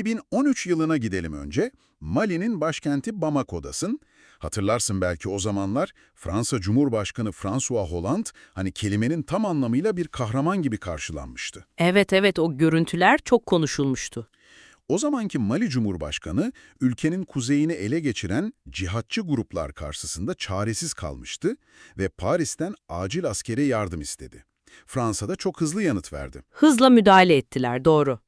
2013 yılına gidelim önce. Mali'nin başkenti Bamako'dasın. Hatırlarsın belki o zamanlar Fransa Cumhurbaşkanı François Hollande hani kelimenin tam anlamıyla bir kahraman gibi karşılanmıştı. Evet evet o görüntüler çok konuşulmuştu. O zamanki Mali Cumhurbaşkanı ülkenin kuzeyini ele geçiren cihatçı gruplar karşısında çaresiz kalmıştı ve Paris'ten acil askeri yardım istedi. Fransa da çok hızlı yanıt verdi. Hızla müdahale ettiler doğru.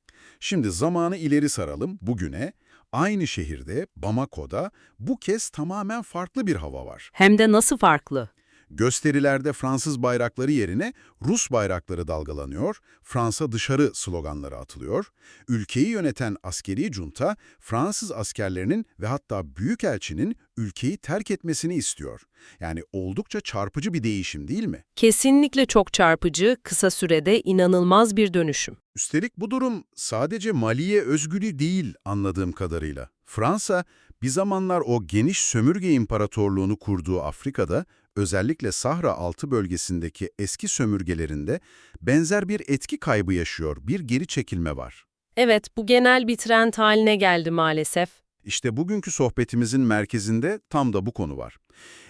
Şimdi zamanı ileri saralım bugüne. Aynı şehirde, Bamako'da bu kez tamamen farklı bir hava var. Hem de nasıl farklı. Gösterilerde Fransız bayrakları yerine Rus bayrakları dalgalanıyor, Fransa dışarı sloganları atılıyor. Ülkeyi yöneten askeri junta, Fransız askerlerinin ve hatta büyükelçinin ülkeyi terk etmesini istiyor. Yani oldukça çarpıcı bir değişim değil mi? Kesinlikle çok çarpıcı, kısa sürede inanılmaz bir dönüşüm. Üstelik bu durum sadece Mali'ye özgülü değil anladığım kadarıyla. Fransa bir zamanlar o geniş sömürge imparatorluğunu kurduğu Afrika'da özellikle Sahra altı bölgesindeki eski sömürgelerinde benzer bir etki kaybı yaşıyor, bir geri çekilme var. Evet, bu genel bir trend haline geldi maalesef. İşte bugünkü sohbetimizin merkezinde tam da bu konu var.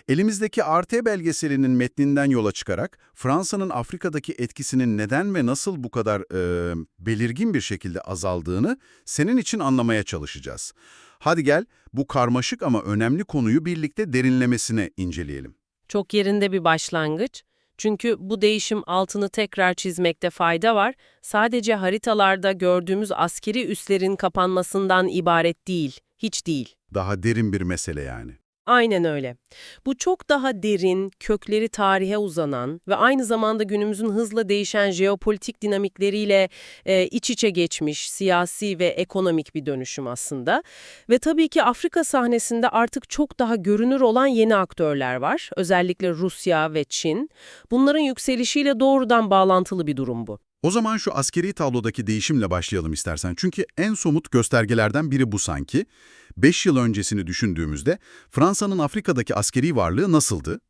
Elimizdeki RT belgeselinin metninden yola çıkarak Fransa'nın Afrika'daki etkisinin neden ve nasıl bu kadar e, belirgin bir şekilde azaldığını senin için anlamaya çalışacağız. Hadi gel bu karmaşık ama önemli konuyu birlikte derinlemesine inceleyelim. Çok yerinde bir başlangıç. Çünkü bu değişim altını tekrar çizmekte fayda var. Sadece haritalarda gördüğümüz askeri üslerin kapanmasından ibaret değil, hiç değil. Daha derin bir mesele yani. Aynen öyle. Bu çok daha derin, kökleri tarihe uzanan ve aynı zamanda günümüzün hızla değişen jeopolitik dinamikleriyle e, iç içe geçmiş siyasi ve ekonomik bir dönüşüm aslında. Ve tabii ki Afrika sahnesinde artık çok daha görünür olan yeni aktörler var. Özellikle Rusya ve Çin. Bunların yükselişiyle doğrudan bağlantılı bir durum bu. O zaman şu askeri tablodaki değişimle başlayalım istersen. Çünkü en somut göstergelerden biri bu sanki. 5 yıl öncesini düşündüğümüzde Fransa'nın Afrika'daki askeri varlığı nasıldı?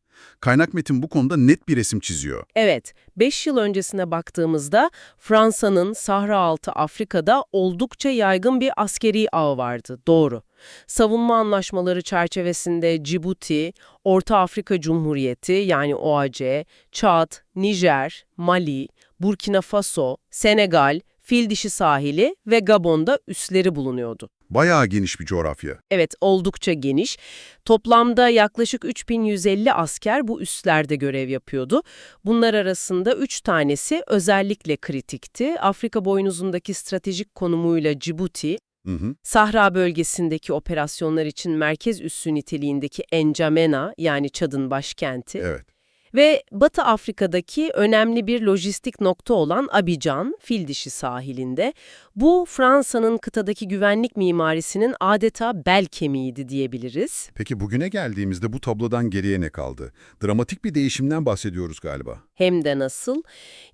Kaynak metin bu konuda net bir resim çiziyor. Evet, 5 yıl öncesine baktığımızda Fransa'nın Sahra altı Afrika'da oldukça yaygın bir askeri ağı vardı, doğru. Savunma anlaşmaları çerçevesinde Cibuti, Orta Afrika Cumhuriyeti yani OAC, Çad, Nijer, Mali, Burkina Faso, Senegal, Fildişi sahili ve Gabon'da üsleri bulunuyordu. Bayağı geniş bir coğrafya. Evet, oldukça geniş. Toplamda yaklaşık 3150 asker bu üslerde görev yapıyordu. Bunlar arasında 3 tanesi özellikle kritikti. Afrika boynuzundaki stratejik konumuyla Cibuti, Hı hı. Sahra bölgesindeki operasyonlar için merkez üssü niteliğindeki N'Djamena yani Çad'ın başkenti Evet. Ve Batı Afrika'daki önemli bir lojistik nokta olan Abidjan, Fildişi sahilinde. Bu Fransa'nın kıtadaki güvenlik mimarisinin adeta bel kemiğiydi diyebiliriz. Peki bugüne geldiğimizde bu tablodan geriye ne kaldı? Dramatik bir değişimden bahsediyoruz galiba. Hem de nasıl?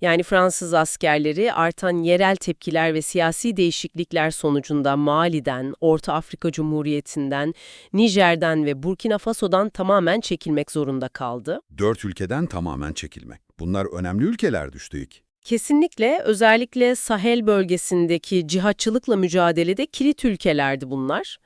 Yani Fransız askerleri artan yerel tepkiler ve siyasi değişiklikler sonucunda Mali'den, Orta Afrika Cumhuriyeti'nden, Nijer'den ve Burkina Faso'dan tamamen çekilmek zorunda kaldı. Dört ülkeden tamamen çekilmek. Bunlar önemli ülkeler düştük. Kesinlikle özellikle Sahel bölgesindeki cihatçılıkla mücadelede kilit ülkelerdi bunlar.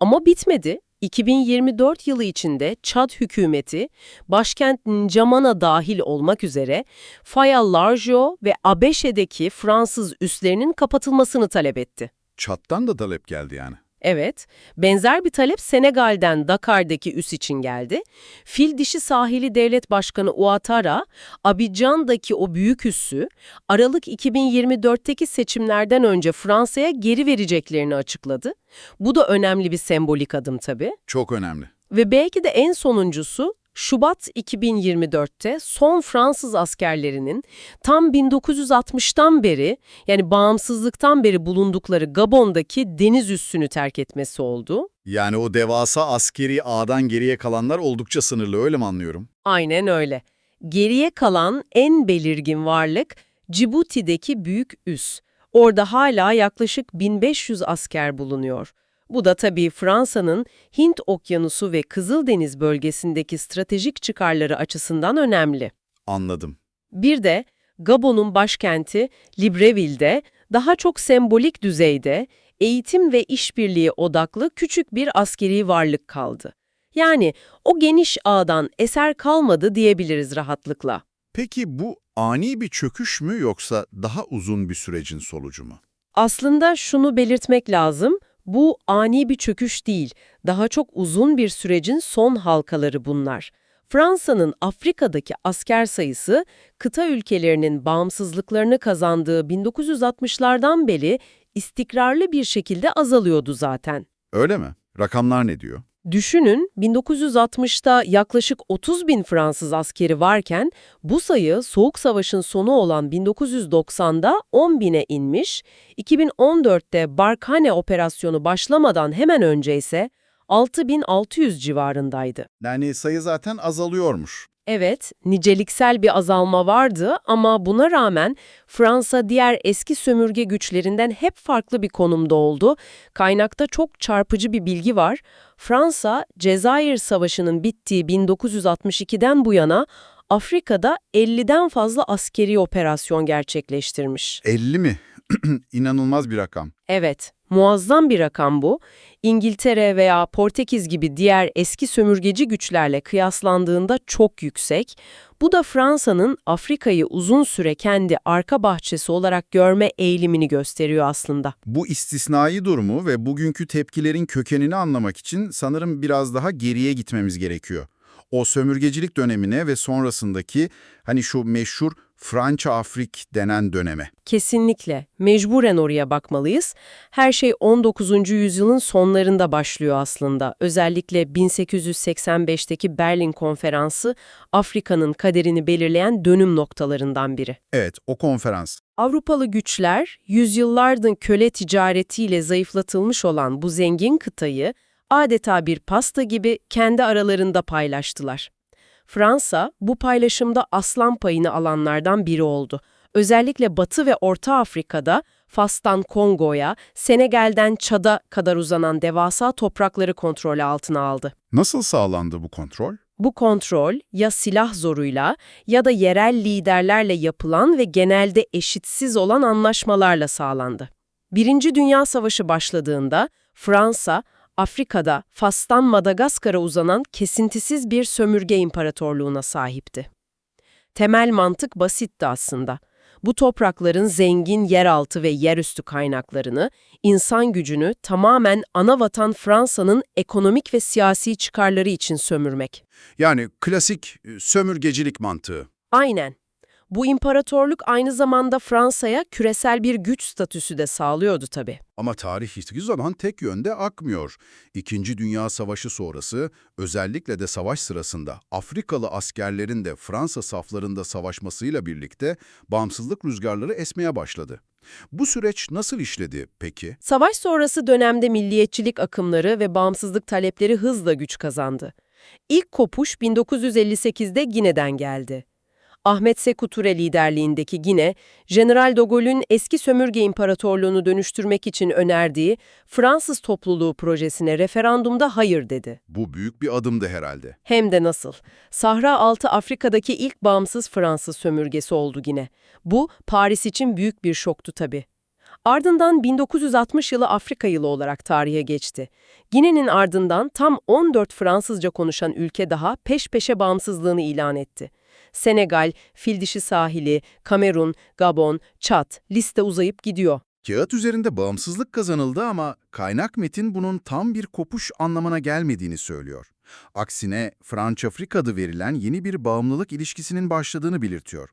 Ama bitmedi. 2024 yılı içinde Çad hükümeti, başkent N'Djamena dahil olmak üzere Faya Largeau ve Abeşe'deki Fransız üslerinin kapatılmasını talep etti. Çat'tan da talep geldi yani. Evet, benzer bir talep Senegal'den Dakar'daki üs için geldi. Fil dişi sahili devlet başkanı Ouattara, Abidjan'daki o büyük üssü, Aralık 2024'teki seçimlerden önce Fransa'ya geri vereceklerini açıkladı. Bu da önemli bir sembolik adım tabii. Çok önemli. Ve belki de en sonuncusu, Şubat 2024'te son Fransız askerlerinin tam 1960'tan beri yani bağımsızlıktan beri bulundukları Gabon'daki deniz üssünü terk etmesi oldu. Yani o devasa askeri ağdan geriye kalanlar oldukça sınırlı öyle mi anlıyorum? Aynen öyle. Geriye kalan en belirgin varlık Cibuti'deki büyük üs. Orada hala yaklaşık 1500 asker bulunuyor. Bu da tabii Fransa'nın Hint Okyanusu ve Kızıldeniz bölgesindeki stratejik çıkarları açısından önemli. Anladım. Bir de Gabon'un başkenti Libreville'de daha çok sembolik düzeyde eğitim ve işbirliği odaklı küçük bir askeri varlık kaldı. Yani o geniş ağdan eser kalmadı diyebiliriz rahatlıkla. Peki bu ani bir çöküş mü yoksa daha uzun bir sürecin sonucu mu? Aslında şunu belirtmek lazım, bu ani bir çöküş değil, daha çok uzun bir sürecin son halkaları bunlar. Fransa'nın Afrika'daki asker sayısı, kıta ülkelerinin bağımsızlıklarını kazandığı 1960'lardan beri istikrarlı bir şekilde azalıyordu zaten. Öyle mi? Rakamlar ne diyor? Düşünün 1960'ta yaklaşık 30 bin Fransız askeri varken bu sayı Soğuk Savaş'ın sonu olan 1990'da 10 bine inmiş, 2014'te Barkhane operasyonu başlamadan hemen önce ise 6600 civarındaydı. Yani sayı zaten azalıyormuş. Evet, niceliksel bir azalma vardı ama buna rağmen Fransa diğer eski sömürge güçlerinden hep farklı bir konumda oldu. Kaynakta çok çarpıcı bir bilgi var. Fransa, Cezayir Savaşı'nın bittiği 1962'den bu yana Afrika'da 50'den fazla askeri operasyon gerçekleştirmiş. 50 mi? İnanılmaz bir rakam. Evet, muazzam bir rakam bu. İngiltere veya Portekiz gibi diğer eski sömürgeci güçlerle kıyaslandığında çok yüksek. Bu da Fransa'nın Afrika'yı uzun süre kendi arka bahçesi olarak görme eğilimini gösteriyor aslında. Bu istisnai durumu ve bugünkü tepkilerin kökenini anlamak için sanırım biraz daha geriye gitmemiz gerekiyor. O sömürgecilik dönemine ve sonrasındaki hani şu meşhur França-Afrik denen döneme. Kesinlikle, mecburen oraya bakmalıyız. Her şey 19. yüzyılın sonlarında başlıyor aslında. Özellikle 1885'teki Berlin Konferansı Afrika'nın kaderini belirleyen dönüm noktalarından biri. Evet, o konferans. Avrupalı güçler, yüzyıllardır köle ticaretiyle zayıflatılmış olan bu zengin kıtayı adeta bir pasta gibi kendi aralarında paylaştılar. Fransa, bu paylaşımda aslan payını alanlardan biri oldu. Özellikle Batı ve Orta Afrika'da Fas'tan Kongo'ya, Senegal'den Çad'a kadar uzanan devasa toprakları kontrolü altına aldı. Nasıl sağlandı bu kontrol? Bu kontrol ya silah zoruyla ya da yerel liderlerle yapılan ve genelde eşitsiz olan anlaşmalarla sağlandı. Birinci Dünya Savaşı başladığında Fransa, Afrika'da Fas'tan Madagaskar'a uzanan kesintisiz bir sömürge imparatorluğuna sahipti. Temel mantık basitti aslında. Bu toprakların zengin yeraltı ve yerüstü kaynaklarını, insan gücünü tamamen ana vatan Fransa'nın ekonomik ve siyasi çıkarları için sömürmek. Yani klasik e, sömürgecilik mantığı. Aynen. Bu imparatorluk aynı zamanda Fransa'ya küresel bir güç statüsü de sağlıyordu tabii. Ama tarih hiçbir zaman tek yönde akmıyor. İkinci Dünya Savaşı sonrası, özellikle de savaş sırasında Afrikalı askerlerin de Fransa saflarında savaşmasıyla birlikte bağımsızlık rüzgarları esmeye başladı. Bu süreç nasıl işledi peki? Savaş sonrası dönemde milliyetçilik akımları ve bağımsızlık talepleri hızla güç kazandı. İlk kopuş 1958'de Gine'den geldi. Ahmet Sekou Touré liderliğindeki Gine, General de Gaulle'ün eski sömürge imparatorluğunu dönüştürmek için önerdiği Fransız topluluğu projesine referandumda hayır dedi. Bu büyük bir adımdı herhalde. Hem de nasıl? Sahra altı Afrika'daki ilk bağımsız Fransız sömürgesi oldu yine. Bu, Paris için büyük bir şoktu tabii. Ardından 1960 yılı Afrika yılı olarak tarihe geçti. Gine'nin ardından tam 14 Fransızca konuşan ülke daha peş peşe bağımsızlığını ilan etti. Senegal, Fildişi Sahili, Kamerun, Gabon, Çat liste uzayıp gidiyor. Kağıt üzerinde bağımsızlık kazanıldı ama kaynak metin bunun tam bir kopuş anlamına gelmediğini söylüyor. Aksine Franç-Afrik adı verilen yeni bir bağımlılık ilişkisinin başladığını belirtiyor.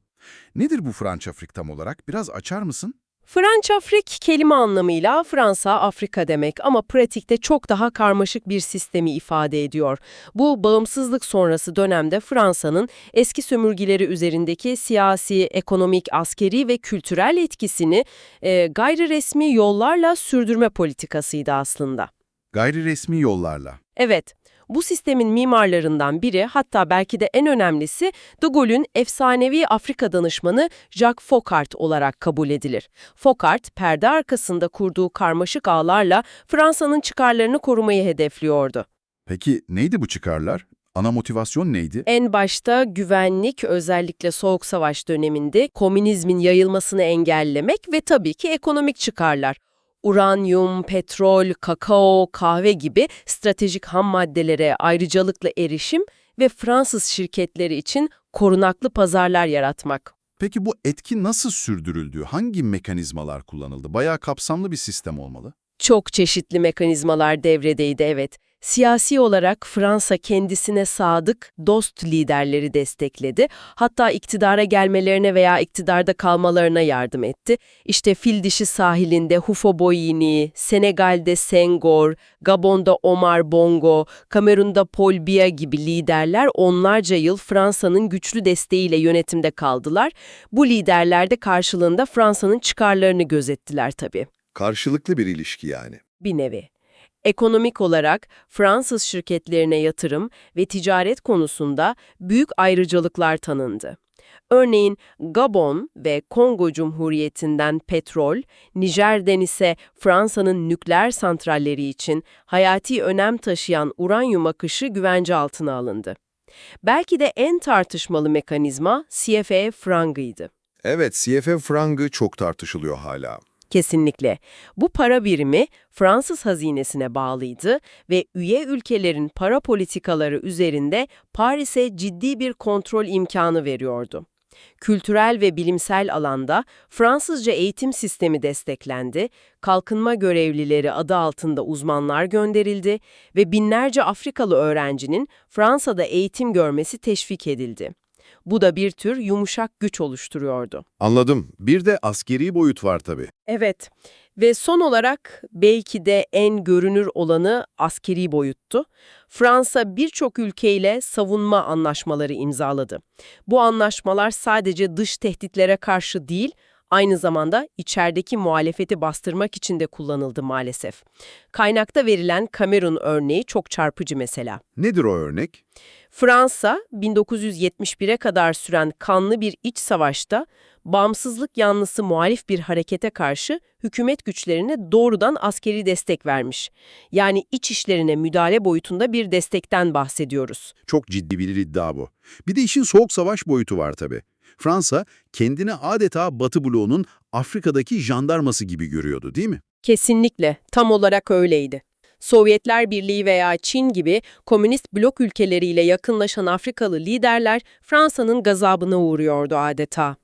Nedir bu Franç-Afrik tam olarak? Biraz açar mısın? Franç-Afrik kelime anlamıyla Fransa, Afrika demek ama pratikte çok daha karmaşık bir sistemi ifade ediyor. Bu bağımsızlık sonrası dönemde Fransa'nın eski sömürgeleri üzerindeki siyasi, ekonomik, askeri ve kültürel etkisini e, gayri resmi yollarla sürdürme politikasıydı aslında. Gayri resmi yollarla. Evet, bu sistemin mimarlarından biri hatta belki de en önemlisi de Gaulle'ün efsanevi Afrika danışmanı Jacques Foccart olarak kabul edilir. Foccart, perde arkasında kurduğu karmaşık ağlarla Fransa'nın çıkarlarını korumayı hedefliyordu. Peki neydi bu çıkarlar? Ana motivasyon neydi? En başta güvenlik, özellikle Soğuk Savaş döneminde komünizmin yayılmasını engellemek ve tabii ki ekonomik çıkarlar. Uranyum, petrol, kakao, kahve gibi stratejik ham maddelere ayrıcalıklı erişim ve Fransız şirketleri için korunaklı pazarlar yaratmak. Peki bu etki nasıl sürdürüldü? Hangi mekanizmalar kullanıldı? Bayağı kapsamlı bir sistem olmalı. Çok çeşitli mekanizmalar devredeydi evet. Siyasi olarak Fransa kendisine sadık, dost liderleri destekledi. Hatta iktidara gelmelerine veya iktidarda kalmalarına yardım etti. İşte Fil Dişi sahilinde Hufo Boyini, Senegal'de Senghor, Gabon'da Omar Bongo, Kamerun'da Paul Biya gibi liderler onlarca yıl Fransa'nın güçlü desteğiyle yönetimde kaldılar. Bu liderler de karşılığında Fransa'nın çıkarlarını gözettiler tabii Karşılıklı bir ilişki yani. bir nevi. Ekonomik olarak Fransız şirketlerine yatırım ve ticaret konusunda büyük ayrıcalıklar tanındı. Örneğin Gabon ve Kongo Cumhuriyeti'nden petrol, Nijer'den ise Fransa'nın nükleer santralleri için hayati önem taşıyan uranyum akışı güvence altına alındı. Belki de en tartışmalı mekanizma CFA frangıydı. Evet, CFA frangı çok tartışılıyor hala. Kesinlikle. Bu para birimi Fransız hazinesine bağlıydı ve üye ülkelerin para politikaları üzerinde Paris'e ciddi bir kontrol imkanı veriyordu. Kültürel ve bilimsel alanda Fransızca eğitim sistemi desteklendi, kalkınma görevlileri adı altında uzmanlar gönderildi ve binlerce Afrikalı öğrencinin Fransa'da eğitim görmesi teşvik edildi. Bu da bir tür yumuşak güç oluşturuyordu. Anladım. Bir de askeri boyut var tabii. Evet ve son olarak belki de en görünür olanı askeri boyuttu. Fransa birçok ülkeyle savunma anlaşmaları imzaladı. Bu anlaşmalar sadece dış tehditlere karşı değil, aynı zamanda içerideki muhalefeti bastırmak için de kullanıldı maalesef. Kaynakta verilen Kamerun örneği çok çarpıcı mesela. Nedir o örnek? Fransa, 1971'e kadar süren kanlı bir iç savaşta bağımsızlık yanlısı muhalif bir harekete karşı hükümet güçlerine doğrudan askeri destek vermiş. Yani iç işlerine müdahale boyutunda bir destekten bahsediyoruz. Çok ciddi bir iddia bu. Bir de işin soğuk savaş boyutu var tabii. Fransa kendini adeta Batı bloğunun Afrika'daki jandarması gibi görüyordu değil mi? Kesinlikle, tam olarak öyleydi. Sovyetler Birliği veya Çin gibi komünist blok ülkeleriyle yakınlaşan Afrikalı liderler Fransa'nın gazabına uğruyordu adeta.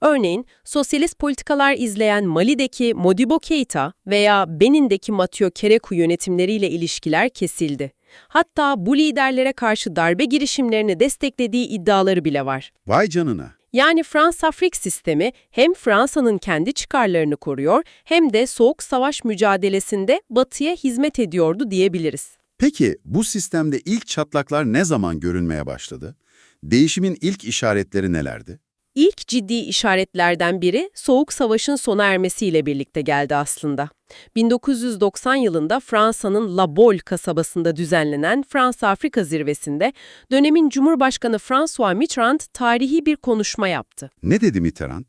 Örneğin sosyalist politikalar izleyen Mali'deki Modibo Keita veya Benin'deki Mathieu Kerekou yönetimleriyle ilişkiler kesildi. Hatta bu liderlere karşı darbe girişimlerini desteklediği iddiaları bile var. Vay canına. Yani Fransa-Afrik sistemi hem Fransa'nın kendi çıkarlarını koruyor hem de Soğuk Savaş mücadelesinde Batı'ya hizmet ediyordu diyebiliriz. Peki bu sistemde ilk çatlaklar ne zaman görünmeye başladı? Değişimin ilk işaretleri nelerdi? İlk ciddi işaretlerden biri Soğuk Savaş'ın sona ermesiyle birlikte geldi aslında. 1990 yılında Fransa'nın La Baule kasabasında düzenlenen Fransa-Afrika zirvesinde dönemin Cumhurbaşkanı François Mitterrand tarihi bir konuşma yaptı. Ne dedi Mitterrand?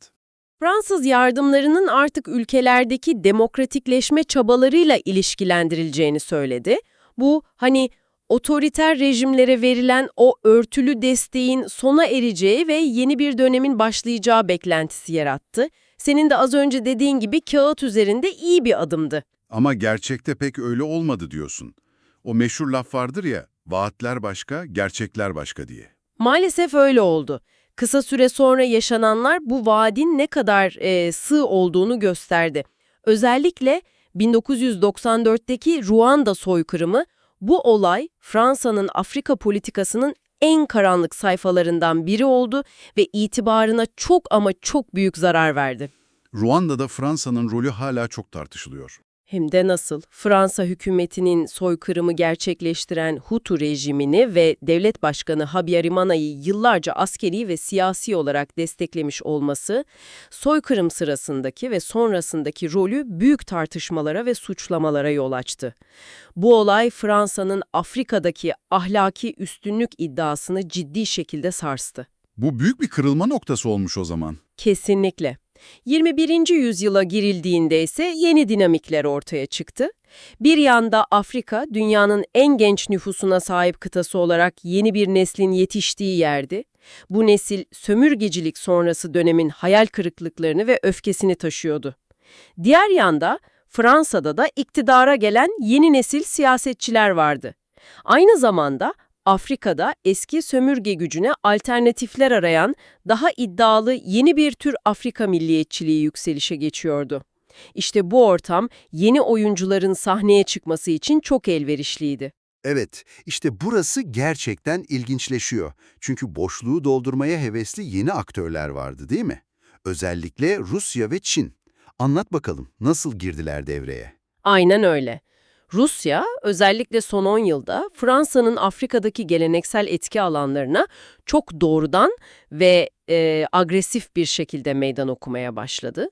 Fransız yardımlarının artık ülkelerdeki demokratikleşme çabalarıyla ilişkilendirileceğini söyledi. Bu hani otoriter rejimlere verilen o örtülü desteğin sona ereceği ve yeni bir dönemin başlayacağı beklentisi yarattı. Senin de az önce dediğin gibi kağıt üzerinde iyi bir adımdı. Ama gerçekte pek öyle olmadı diyorsun. O meşhur laf vardır ya, vaatler başka, gerçekler başka diye. Maalesef öyle oldu. Kısa süre sonra yaşananlar bu vaadin ne kadar e, sığ olduğunu gösterdi. Özellikle 1994'teki Ruanda soykırımı bu olay Fransa'nın Afrika politikasının en karanlık sayfalarından biri oldu ve itibarına çok ama çok büyük zarar verdi. Ruanda'da Fransa'nın rolü hala çok tartışılıyor. Hem de nasıl? Fransa hükümetinin soykırımı gerçekleştiren Hutu rejimini ve devlet başkanı Habyarimana'yı yıllarca askeri ve siyasi olarak desteklemiş olması, soykırım sırasındaki ve sonrasındaki rolü büyük tartışmalara ve suçlamalara yol açtı. Bu olay Fransa'nın Afrika'daki ahlaki üstünlük iddiasını ciddi şekilde sarstı. Bu büyük bir kırılma noktası olmuş o zaman. Kesinlikle. 21. yüzyıla girildiğinde ise yeni dinamikler ortaya çıktı. Bir yanda Afrika, dünyanın en genç nüfusuna sahip kıtası olarak yeni bir neslin yetiştiği yerdi. Bu nesil sömürgecilik sonrası dönemin hayal kırıklıklarını ve öfkesini taşıyordu. Diğer yanda Fransa'da da iktidara gelen yeni nesil siyasetçiler vardı. Aynı zamanda Afrika'da eski sömürge gücüne alternatifler arayan daha iddialı yeni bir tür Afrika milliyetçiliği yükselişe geçiyordu. İşte bu ortam yeni oyuncuların sahneye çıkması için çok elverişliydi. Evet, işte burası gerçekten ilginçleşiyor. Çünkü boşluğu doldurmaya hevesli yeni aktörler vardı değil mi? Özellikle Rusya ve Çin. Anlat bakalım nasıl girdiler devreye? Aynen öyle. Rusya özellikle son 10 yılda Fransa'nın Afrika'daki geleneksel etki alanlarına çok doğrudan ve e, agresif bir şekilde meydan okumaya başladı.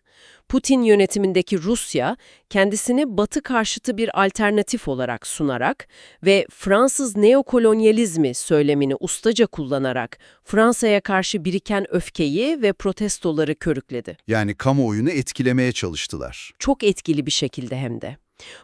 Putin yönetimindeki Rusya kendisini Batı karşıtı bir alternatif olarak sunarak ve Fransız neokolonyalizmi söylemini ustaca kullanarak Fransa'ya karşı biriken öfkeyi ve protestoları körükledi. Yani kamuoyunu etkilemeye çalıştılar. Çok etkili bir şekilde hem de.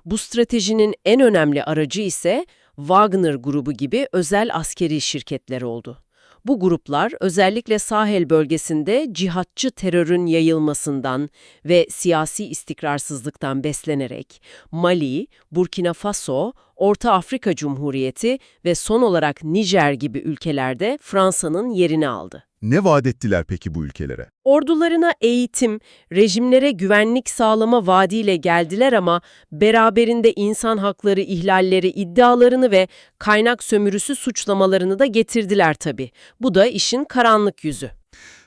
Bu stratejinin en önemli aracı ise Wagner grubu gibi özel askeri şirketler oldu. Bu gruplar özellikle Sahel bölgesinde cihatçı terörün yayılmasından ve siyasi istikrarsızlıktan beslenerek Mali, Burkina Faso, Orta Afrika Cumhuriyeti ve son olarak Nijer gibi ülkelerde Fransa'nın yerini aldı. Ne vaat ettiler peki bu ülkelere? Ordularına eğitim, rejimlere güvenlik sağlama vaadiyle geldiler ama beraberinde insan hakları ihlalleri iddialarını ve kaynak sömürüsü suçlamalarını da getirdiler tabii. Bu da işin karanlık yüzü.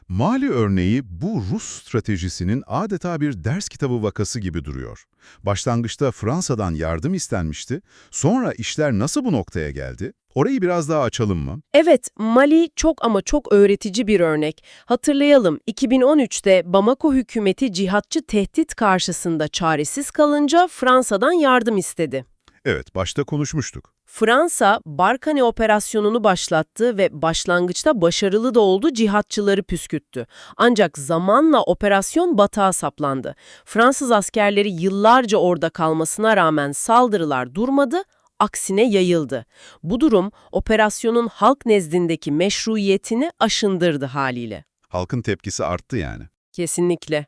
Mali örneği bu Rus stratejisinin adeta bir ders kitabı vakası gibi duruyor. Başlangıçta Fransa'dan yardım istenmişti, sonra işler nasıl bu noktaya geldi? Orayı biraz daha açalım mı? Evet, Mali çok ama çok öğretici bir örnek. Hatırlayalım, 2013'te Bamako hükümeti cihatçı tehdit karşısında çaresiz kalınca Fransa'dan yardım istedi. Evet, başta konuşmuştuk. Fransa, Barkane operasyonunu başlattı ve başlangıçta başarılı da oldu, cihatçıları püskürttü. Ancak zamanla operasyon batağa saplandı. Fransız askerleri yıllarca orada kalmasına rağmen saldırılar durmadı, aksine yayıldı. Bu durum operasyonun halk nezdindeki meşruiyetini aşındırdı haliyle. Halkın tepkisi arttı yani. Kesinlikle.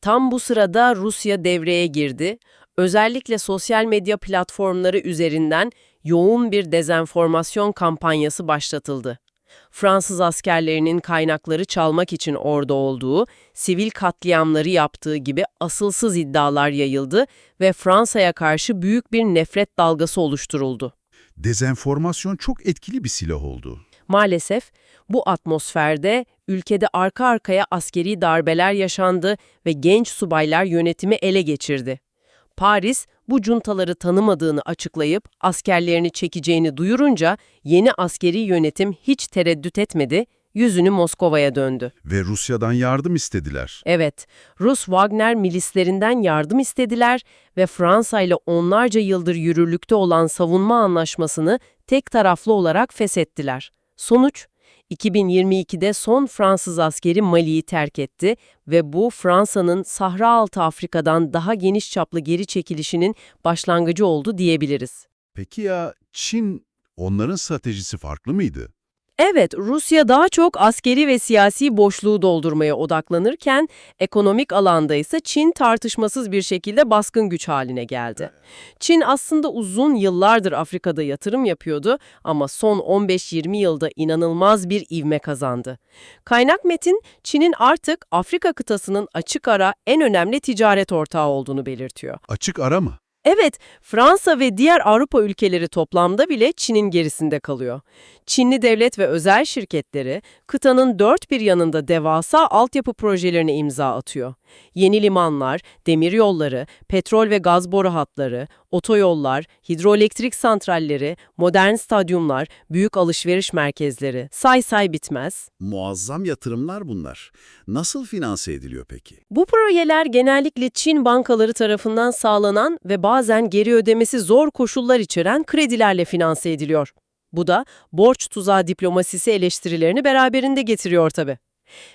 Tam bu sırada Rusya devreye girdi. Özellikle sosyal medya platformları üzerinden yoğun bir dezenformasyon kampanyası başlatıldı. Fransız askerlerinin kaynakları çalmak için orada olduğu, sivil katliamları yaptığı gibi asılsız iddialar yayıldı ve Fransa'ya karşı büyük bir nefret dalgası oluşturuldu. Dezenformasyon çok etkili bir silah oldu. Maalesef bu atmosferde ülkede arka arkaya askeri darbeler yaşandı ve genç subaylar yönetimi ele geçirdi. Paris bu cuntaları tanımadığını açıklayıp askerlerini çekeceğini duyurunca yeni askeri yönetim hiç tereddüt etmedi, yüzünü Moskova'ya döndü. Ve Rusya'dan yardım istediler. Evet, Rus Wagner milislerinden yardım istediler ve Fransa ile onlarca yıldır yürürlükte olan savunma anlaşmasını tek taraflı olarak feshettiler. Sonuç, 2022'de son Fransız askeri Mali'yi terk etti ve bu Fransa'nın Sahra Altı Afrika'dan daha geniş çaplı geri çekilişinin başlangıcı oldu diyebiliriz. Peki ya Çin, onların stratejisi farklı mıydı? Evet, Rusya daha çok askeri ve siyasi boşluğu doldurmaya odaklanırken ekonomik alanda ise Çin tartışmasız bir şekilde baskın güç haline geldi. Çin aslında uzun yıllardır Afrika'da yatırım yapıyordu ama son 15-20 yılda inanılmaz bir ivme kazandı. Kaynak metin Çin'in artık Afrika kıtasının açık ara en önemli ticaret ortağı olduğunu belirtiyor. Açık ara mı? Evet, Fransa ve diğer Avrupa ülkeleri toplamda bile Çin'in gerisinde kalıyor. Çinli devlet ve özel şirketleri kıtanın dört bir yanında devasa altyapı projelerine imza atıyor. Yeni limanlar, demiryolları, petrol ve gaz boru hatları, otoyollar, hidroelektrik santralleri, modern stadyumlar, büyük alışveriş merkezleri, say say bitmez. Muazzam yatırımlar bunlar. Nasıl finanse ediliyor peki? Bu projeler genellikle Çin bankaları tarafından sağlanan ve bazen geri ödemesi zor koşullar içeren kredilerle finanse ediliyor. Bu da borç tuzağı diplomasisi eleştirilerini beraberinde getiriyor tabii.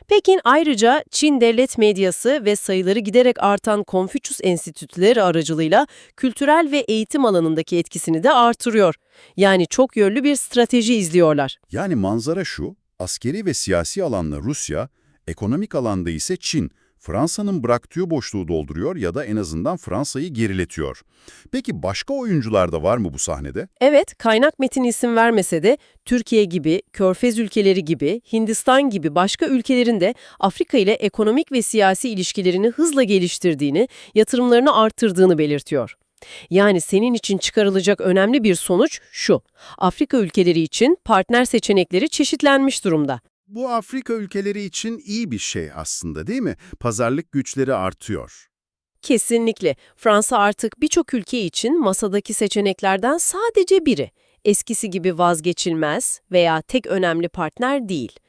Pekin ayrıca Çin devlet medyası ve sayıları giderek artan Konfüçyüs enstitüleri aracılığıyla kültürel ve eğitim alanındaki etkisini de artırıyor. Yani çok yönlü bir strateji izliyorlar. Yani manzara şu, askeri ve siyasi alanda Rusya, ekonomik alanda ise Çin Fransa'nın bıraktığı boşluğu dolduruyor ya da en azından Fransa'yı geriletiyor. Peki başka oyuncular da var mı bu sahnede? Evet, kaynak metin isim vermese de Türkiye gibi, Körfez ülkeleri gibi, Hindistan gibi başka ülkelerin de Afrika ile ekonomik ve siyasi ilişkilerini hızla geliştirdiğini, yatırımlarını arttırdığını belirtiyor. Yani senin için çıkarılacak önemli bir sonuç şu. Afrika ülkeleri için partner seçenekleri çeşitlenmiş durumda. Bu Afrika ülkeleri için iyi bir şey aslında değil mi? Pazarlık güçleri artıyor. Kesinlikle. Fransa artık birçok ülke için masadaki seçeneklerden sadece biri. Eskisi gibi vazgeçilmez veya tek önemli partner değil.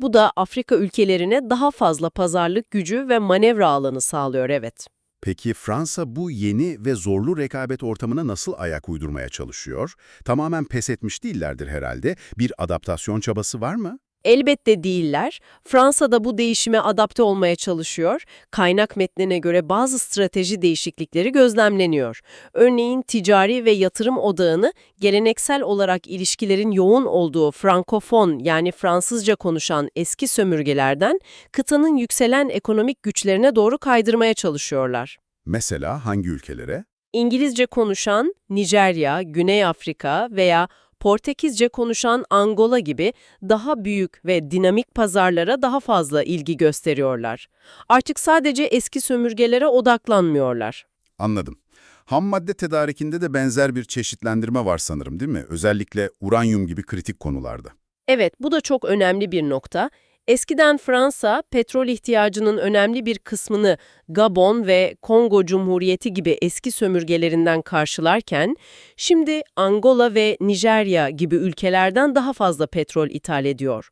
Bu da Afrika ülkelerine daha fazla pazarlık gücü ve manevra alanı sağlıyor evet. Peki Fransa bu yeni ve zorlu rekabet ortamına nasıl ayak uydurmaya çalışıyor? Tamamen pes etmiş değillerdir herhalde. Bir adaptasyon çabası var mı? Elbette değiller. Fransa da bu değişime adapte olmaya çalışıyor. Kaynak metnine göre bazı strateji değişiklikleri gözlemleniyor. Örneğin ticari ve yatırım odağını geleneksel olarak ilişkilerin yoğun olduğu frankofon yani Fransızca konuşan eski sömürgelerden kıtanın yükselen ekonomik güçlerine doğru kaydırmaya çalışıyorlar. Mesela hangi ülkelere? İngilizce konuşan Nijerya, Güney Afrika veya Portekizce konuşan Angola gibi daha büyük ve dinamik pazarlara daha fazla ilgi gösteriyorlar. Artık sadece eski sömürgelere odaklanmıyorlar. Anladım. Ham madde tedarikinde de benzer bir çeşitlendirme var sanırım değil mi? Özellikle uranyum gibi kritik konularda. Evet, bu da çok önemli bir nokta. Eskiden Fransa, petrol ihtiyacının önemli bir kısmını Gabon ve Kongo Cumhuriyeti gibi eski sömürgelerinden karşılarken, şimdi Angola ve Nijerya gibi ülkelerden daha fazla petrol ithal ediyor.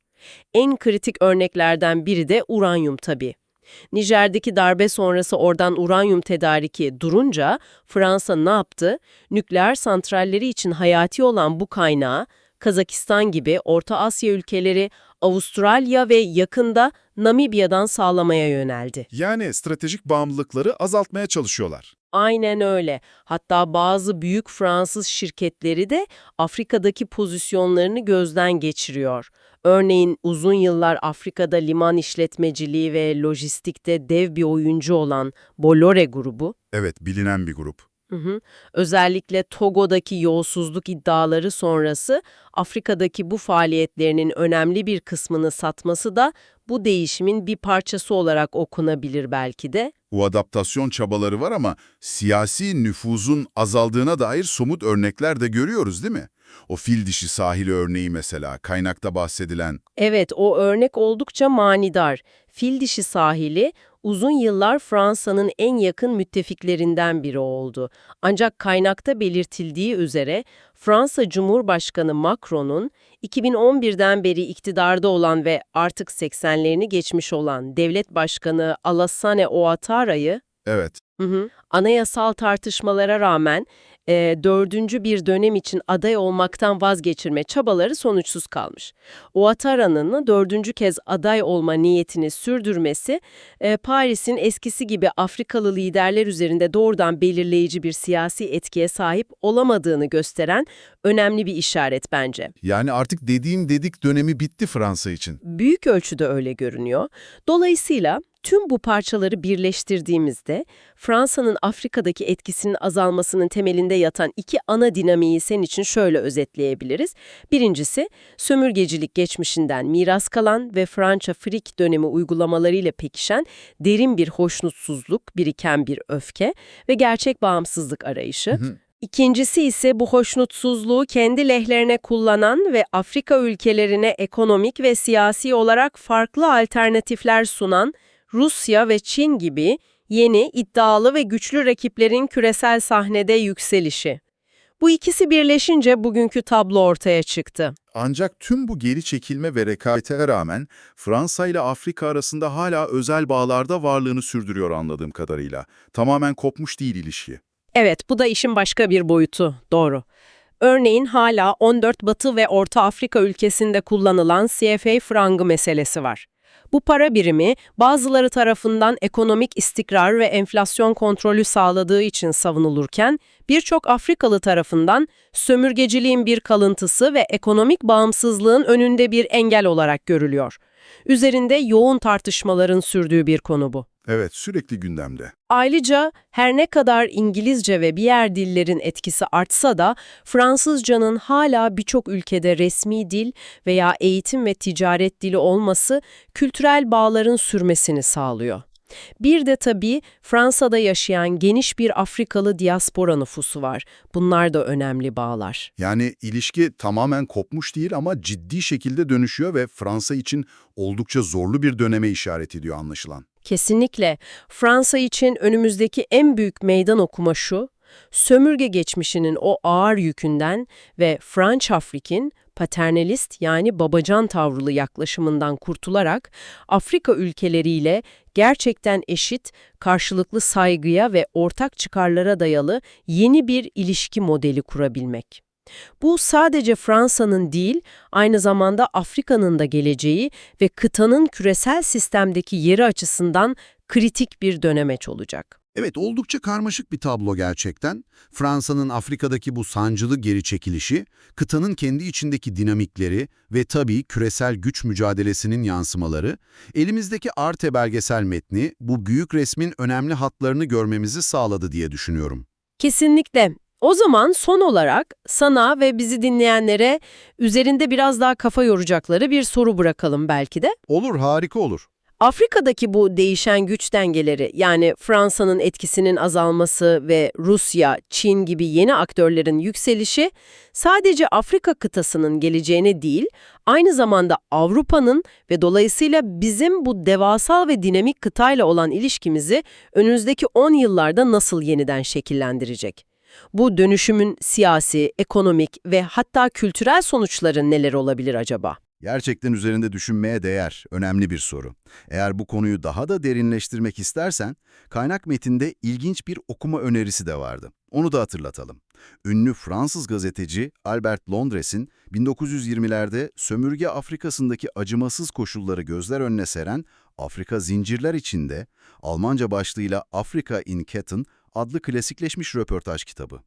En kritik örneklerden biri de uranyum tabii. Nijer'deki darbe sonrası oradan uranyum tedariki durunca Fransa ne yaptı? Nükleer santralleri için hayati olan bu kaynağı Kazakistan gibi Orta Asya ülkeleri, Avustralya ve yakında Namibya'dan sağlamaya yöneldi. Yani stratejik bağımlılıkları azaltmaya çalışıyorlar. Aynen öyle. Hatta bazı büyük Fransız şirketleri de Afrika'daki pozisyonlarını gözden geçiriyor. Örneğin uzun yıllar Afrika'da liman işletmeciliği ve lojistikte dev bir oyuncu olan Bolloré grubu, Evet, bilinen bir grup. Hı hı. Özellikle Togo'daki yolsuzluk iddiaları sonrası Afrika'daki bu faaliyetlerinin önemli bir kısmını satması da bu değişimin bir parçası olarak okunabilir belki de. Bu adaptasyon çabaları var ama siyasi nüfuzun azaldığına dair somut örnekler de görüyoruz değil mi? O fil dişi sahili örneği mesela, kaynakta bahsedilen. Evet, o örnek oldukça manidar. Fil dişi sahili uzun yıllar Fransa'nın en yakın müttefiklerinden biri oldu. Ancak kaynakta belirtildiği üzere Fransa Cumhurbaşkanı Macron'un 2011'den beri iktidarda olan ve artık 80'lerini geçmiş olan devlet başkanı Alassane Ouattara'yı Evet, Hı hı. Anayasal tartışmalara rağmen e, dördüncü bir dönem için aday olmaktan vazgeçirme çabaları sonuçsuz kalmış. Ouattara'nın dördüncü kez aday olma niyetini sürdürmesi, e, Paris'in eskisi gibi Afrikalı liderler üzerinde doğrudan belirleyici bir siyasi etkiye sahip olamadığını gösteren önemli bir işaret bence. Yani artık dediğim dedik dönemi bitti Fransa için. Büyük ölçüde öyle görünüyor. Dolayısıyla tüm bu parçaları birleştirdiğimizde Fransa'nın Afrika'daki etkisinin azalmasının temelinde yatan iki ana dinamiği sen için şöyle özetleyebiliriz. Birincisi, sömürgecilik geçmişinden miras kalan ve Fransa Frik dönemi uygulamalarıyla pekişen derin bir hoşnutsuzluk, biriken bir öfke ve gerçek bağımsızlık arayışı. İkincisi ise bu hoşnutsuzluğu kendi lehlerine kullanan ve Afrika ülkelerine ekonomik ve siyasi olarak farklı alternatifler sunan Rusya ve Çin gibi yeni, iddialı ve güçlü rakiplerin küresel sahnede yükselişi. Bu ikisi birleşince bugünkü tablo ortaya çıktı. Ancak tüm bu geri çekilme ve rekabete rağmen Fransa ile Afrika arasında hala özel bağlarda varlığını sürdürüyor anladığım kadarıyla. Tamamen kopmuş değil ilişki. Evet, bu da işin başka bir boyutu, doğru. Örneğin hala 14 Batı ve Orta Afrika ülkesinde kullanılan CFA frangı meselesi var. Bu para birimi bazıları tarafından ekonomik istikrar ve enflasyon kontrolü sağladığı için savunulurken, birçok Afrikalı tarafından sömürgeciliğin bir kalıntısı ve ekonomik bağımsızlığın önünde bir engel olarak görülüyor. Üzerinde yoğun tartışmaların sürdüğü bir konu bu. Evet, sürekli gündemde. Ayrıca her ne kadar İngilizce ve diğer dillerin etkisi artsa da Fransızcanın hala birçok ülkede resmi dil veya eğitim ve ticaret dili olması kültürel bağların sürmesini sağlıyor. Bir de tabii Fransa'da yaşayan geniş bir Afrikalı diaspora nüfusu var. Bunlar da önemli bağlar. Yani ilişki tamamen kopmuş değil ama ciddi şekilde dönüşüyor ve Fransa için oldukça zorlu bir döneme işaret ediyor anlaşılan. Kesinlikle. Fransa için önümüzdeki en büyük meydan okuma şu, sömürge geçmişinin o ağır yükünden ve French Afrik'in paternalist yani babacan tavrılı yaklaşımından kurtularak Afrika ülkeleriyle gerçekten eşit, karşılıklı saygıya ve ortak çıkarlara dayalı yeni bir ilişki modeli kurabilmek. Bu sadece Fransa'nın değil, aynı zamanda Afrika'nın da geleceği ve kıtanın küresel sistemdeki yeri açısından kritik bir dönemeç olacak. Evet, oldukça karmaşık bir tablo gerçekten. Fransa'nın Afrika'daki bu sancılı geri çekilişi, kıtanın kendi içindeki dinamikleri ve tabii küresel güç mücadelesinin yansımaları, elimizdeki Arte belgesel metni bu büyük resmin önemli hatlarını görmemizi sağladı diye düşünüyorum. Kesinlikle. O zaman son olarak sana ve bizi dinleyenlere üzerinde biraz daha kafa yoracakları bir soru bırakalım belki de. Olur, harika olur. Afrika'daki bu değişen güç dengeleri yani Fransa'nın etkisinin azalması ve Rusya, Çin gibi yeni aktörlerin yükselişi sadece Afrika kıtasının geleceğine değil, aynı zamanda Avrupa'nın ve dolayısıyla bizim bu devasal ve dinamik kıtayla olan ilişkimizi önümüzdeki 10 yıllarda nasıl yeniden şekillendirecek? Bu dönüşümün siyasi, ekonomik ve hatta kültürel sonuçları neler olabilir acaba? Gerçekten üzerinde düşünmeye değer, önemli bir soru. Eğer bu konuyu daha da derinleştirmek istersen, kaynak metinde ilginç bir okuma önerisi de vardı. Onu da hatırlatalım. Ünlü Fransız gazeteci Albert Londres'in 1920'lerde sömürge Afrika'sındaki acımasız koşulları gözler önüne seren Afrika Zincirler içinde Almanca başlığıyla Afrika in Ketten adlı klasikleşmiş röportaj kitabı.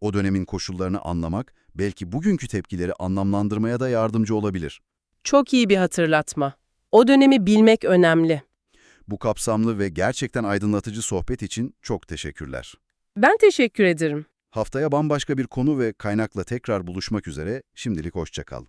O dönemin koşullarını anlamak belki bugünkü tepkileri anlamlandırmaya da yardımcı olabilir. Çok iyi bir hatırlatma. O dönemi bilmek önemli. Bu kapsamlı ve gerçekten aydınlatıcı sohbet için çok teşekkürler. Ben teşekkür ederim. Haftaya bambaşka bir konu ve kaynakla tekrar buluşmak üzere şimdilik hoşça kal.